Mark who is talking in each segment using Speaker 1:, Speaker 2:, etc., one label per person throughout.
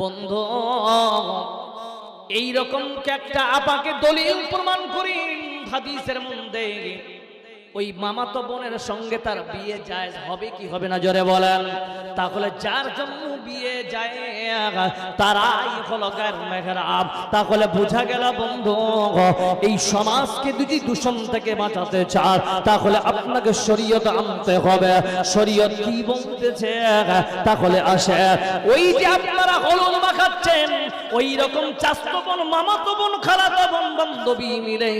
Speaker 1: বন্ধু এই রকম একটা আপাকে দলিল প্রমাণ করি? হাদিসের মধ্যে ওই মামাতো বোনের সঙ্গে তার বিয়ে যায় হবে কি হবে না জোরে বলেন। তাহলে যার জন্য বিয়ে যায়, তারাই হলো গায়ের মেহরাব। তাহলে বোঝা গেল বন্ধু, এই সমাজকে দুটি দূষণ থেকে বাঁচাতে চান তাহলে আপনাকে শরীয়ত আনতে হবে। শরীয়ত কি বলতেছে? তাহলে আসে, ওই যে আপনারা হলুদ মাখাচ্ছেন ওই রকম চাস্ত বোন মামাতো বোন, বান্ধবী মিলে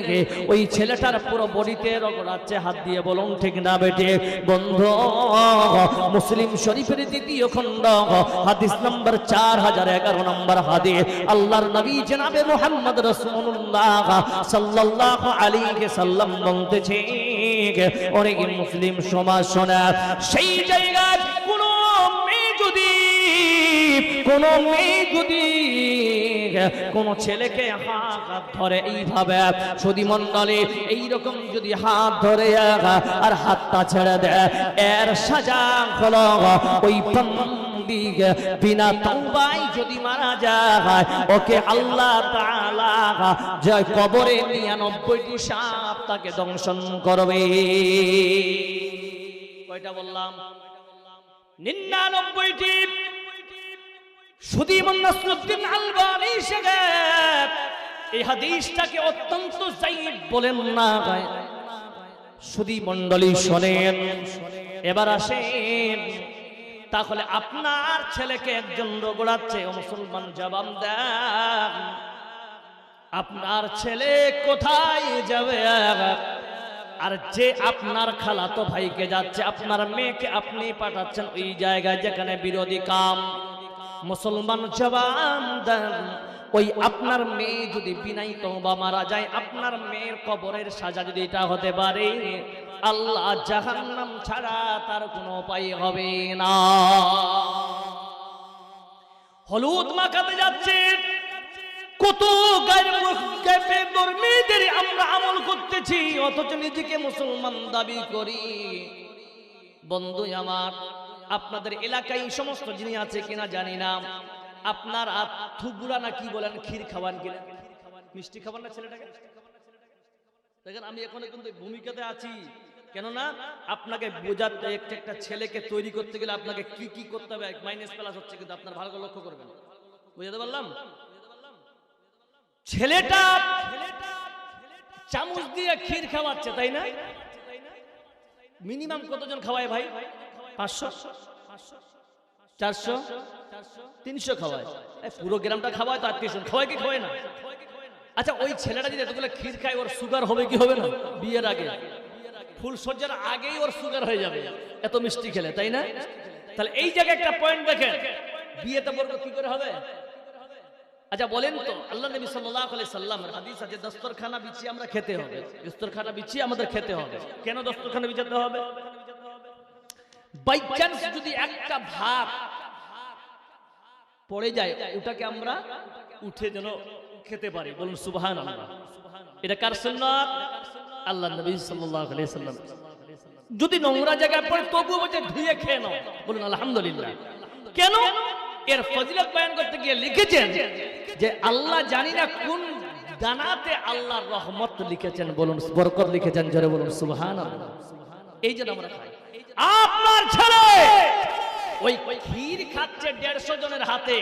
Speaker 1: ওই ছেলেটার পুরো বডিতে রগড়াচ্ছে, হাত দিয়ে বলুন ঠিক না বেটে? বন্ধু, মুসলিম শরীফের দ্বিতীয় খণ্ড। হাদিস চার হাজার এগারো আল্লাহর নবী জনাবে মোহাম্মদ রসুল্লাহ সাল্লাহ আলীকে সাল্লাম বলতেছে অনেক মুসলিম সমাজ শোনা, সেই জায়গায় কোন মেয়ে যদি, কোন মেয়ে যদি কোন ছেলেকে হাত ধরে এইভাবে সদী মন্ডলে এইরকম যদি হাত ধরে আর হাতটা ছেড়ে দেয় এর সাজা হলো ওই বন্দি বিনা তওবাই যদি মারা যায়, ওকে আল্লাহ তাআলা জয় কবরে 99টি সাপ তাকে দংশন করবে। কয়টা বললাম? নিন্নানব্বইটি সুদীমন নাসরুদ্দিন আলবানি শেখ এই হাদিসটাকে অত্যন্ত জাইব বলেন না সুদী মণ্ডলী শোনেন, এবার আসেন। তাহলে আপনার ছেলেকে একজন রোগড়াচ্ছে ও মুসলমান জবাব দেন। আপনার ছেলে কোথায় যাবে? আর যে আপনার খালাতো ভাইকে যাচ্ছে, আপনার মেয়েকে আপনি পাঠাচ্ছেন ওই জায়গায় যেখানে বিরোধী কাম। মুসলমান জবান দেন। ওই আপনার মেয়ে যদি বিনাই তওবা মারা যায়, আপনার মেয়ের কবরের সাজা যদি এটা হতে পারে, আল্লাহ জাহান্নাম ছাড়া তার কোনো উপায় হবে না। হলুদ মাখাতে যাচ্ছে। কত মেয়েদের আমরা আমল করতেছি, অথচ নিজেকে মুসলমান দাবি করি। বন্ধু আমার আপনাদের এলাকায় এই সমস্ত জিনিস আছে কিনা জানি না। আপনার থুবুরা না কি বলেন, ক্ষীর খাওয়ান কিনা? মিষ্টি খাবার না ছেলেটাকে? দেখেন, আমি এখন কিন্তু ভূমিকাতে আছি। কেননা, আপনাকে বোঝাতে একটা একটা ছেলেকে তৈরি করতে গেলে আপনাকে কি কি করতে হবে মাইনাস প্লাস হচ্ছে কিন্তু আপনার ভালো লক্ষ্য করবেন। বুঝাতে পারলাম? ছেলেটা চামচ দিয়ে ক্ষীর খাওয়াচ্ছে, তাই না? মিনিমাম কতজন খাওয়ায় ভাই? পাঁচশো? চারশো? তিনশো খাওয়ায়। পুরো গ্রামটা খাওয়ায় তো আত্মীয় খাওয়ায় কি খাওয়ায় না? আচ্ছা ওই ছেলেটা যদি এতগুলো ক্ষীর খায়, ওর সুগার হবে কি হবে না? বিয়ের আগে। ফুল সজ্জার আগেই ওর সুগার হয়ে যাবে। এত মিষ্টি খেলে, তাই না? তাহলে এই জায়গায় একটা পয়েন্ট দেখেন। বিয়েতে বলব কি করে হবে? আচ্ছা বলেন তো, আল্লাহ নবী সাল্লাল্লাহু আলাইহি সাল্লামের হাদিস আছে, দস্তরখানা বিছিয়ে আমরা খেতে হবে। দস্তরখানা বিছিয়ে আমাদের খেতে হবে। কেন দস্তরখানা বিছাতে হবে? যদি একটা পড়ে যায় আমরা উঠে যেন খেতে পারি। বলুন এটা কার যদি নোংরা জায়গায় পড়ে, তবুও বলছে, ধুয়ে খেয়ে নাও। বলুন, আলহামদুলিল্লাহ। কেন? এর ফজিলত বয়ান করতে গিয়ে লিখেছেন যে, আল্লাহ জানি না কোন দানাতে আল্লাহর রহমত লিখেছেন। বলুন, বরকত লিখেছেন। জোরে বলুন, সুবহানাল্লাহ। এই জন্য আমরা খাই। আপনার ছেলে ওই ক্ষীর খাচ্ছে দেড়শো জনের হাতে,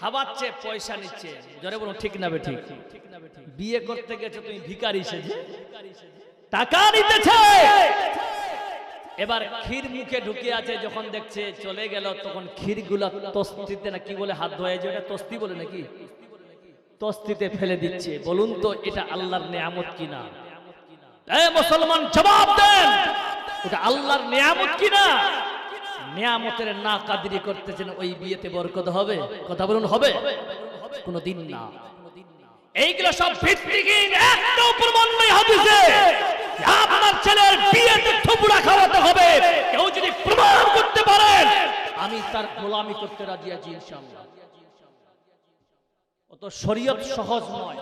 Speaker 1: খাওয়াচ্ছে, পয়সা নিচ্ছে। জোরে বলুন, ঠিক না ঠিক? বিয়ে করতে গেছে, তুমি ভিকারি সেজে, টাকা নিতেছে। এবার ক্ষীর মুখে ঢুকে আছে, যখন দেখছে চলে গেল, তখন ক্ষীরগুলা তস্তিতে না কি বলে হাত ধোয়া যে তস্তি বলে নাকি? তস্তিতে ফেলে দিচ্ছে। বলুন তো, এটা আল্লাহর নিয়ামত কিনা? মুসলমান, জবাব দেন। এটা আল্লাহর নিয়ামত কিনা? নিয়ামতের না কাদরি করতেছেন, ওই বিয়েতে বরকত হবে? কথা বলুন, হবে? কোনো দিন না। এইগুলো সব ভিত্তিহীন একটাও প্রমাণ নেই হাদিসে আপনার ছেলের বিয়েতে থুবড়া খাওয়াতে হবে। কেউ যদি প্রমাণ করতে পারেন আমি তার গোলামি করতে রাজি আছি, ইনশাআল্লাহ। অত শরীয়ত সহজ নয়।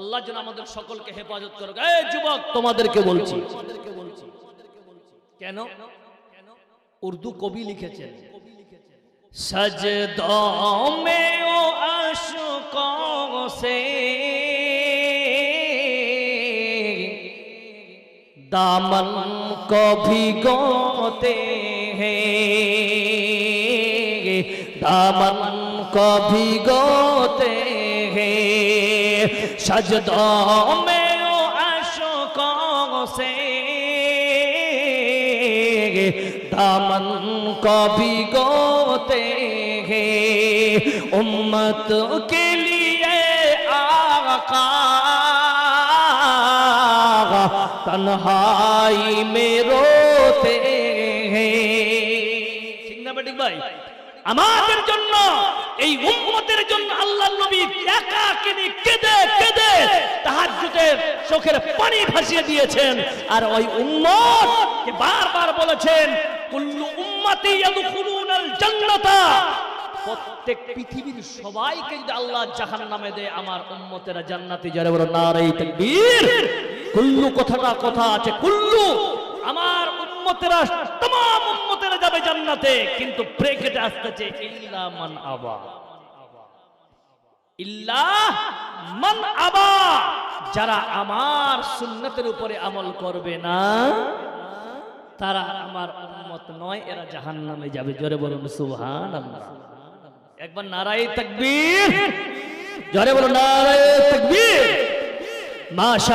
Speaker 1: আল্লাহ যেন আমাদের সকলকে হেফাজত করুক। এই যুবক, তোমাদেরকে বলছি। কেন উর্দু কবি লিখেছেন सजदों में ओ अशकों से दामन को भिगोते हैं दामन को भिगोते हैं सजदों में ओ अशकों से दामन को भिगोते हैं उम्मत के लिए आका तन्हाई में रोते हैं ঠিক না বেটিক ভাই আমাদের জন্য এই উম্মতের জন্য তাহাজ্জুদের চোখের পানি ভাসিয়ে দিয়েছেন আর ওই উম্মত কে বারবার বলেছেন কুল্লু উম্মতি ইয়াদখুলুনাল জান্নাতা প্রত্যেক পৃথিবীর সবাইকে যদি আল্লাহ জাহান্নামে দেয় আমার উম্মতেরা জান্নাতে যারা বড় নারাই তাকবীর কুল্লু কথাটা কথা আছে কুল্লু আমার উম্মতেরা तमाम উম্মতেরা যাবে জান্নাতে কিন্তু ব্রেকেটে আসতেছে ইল্লা মান আবা যারা আমার সুন্নতের উপরে আমল করবে না, তারা আমার উম্মত নয়, এরা জাহান নামে যাবে। জোরে বলুন সুহান একবার নারায় থাকবি জোরে বলুন, নারায় তাকবীর। মাশা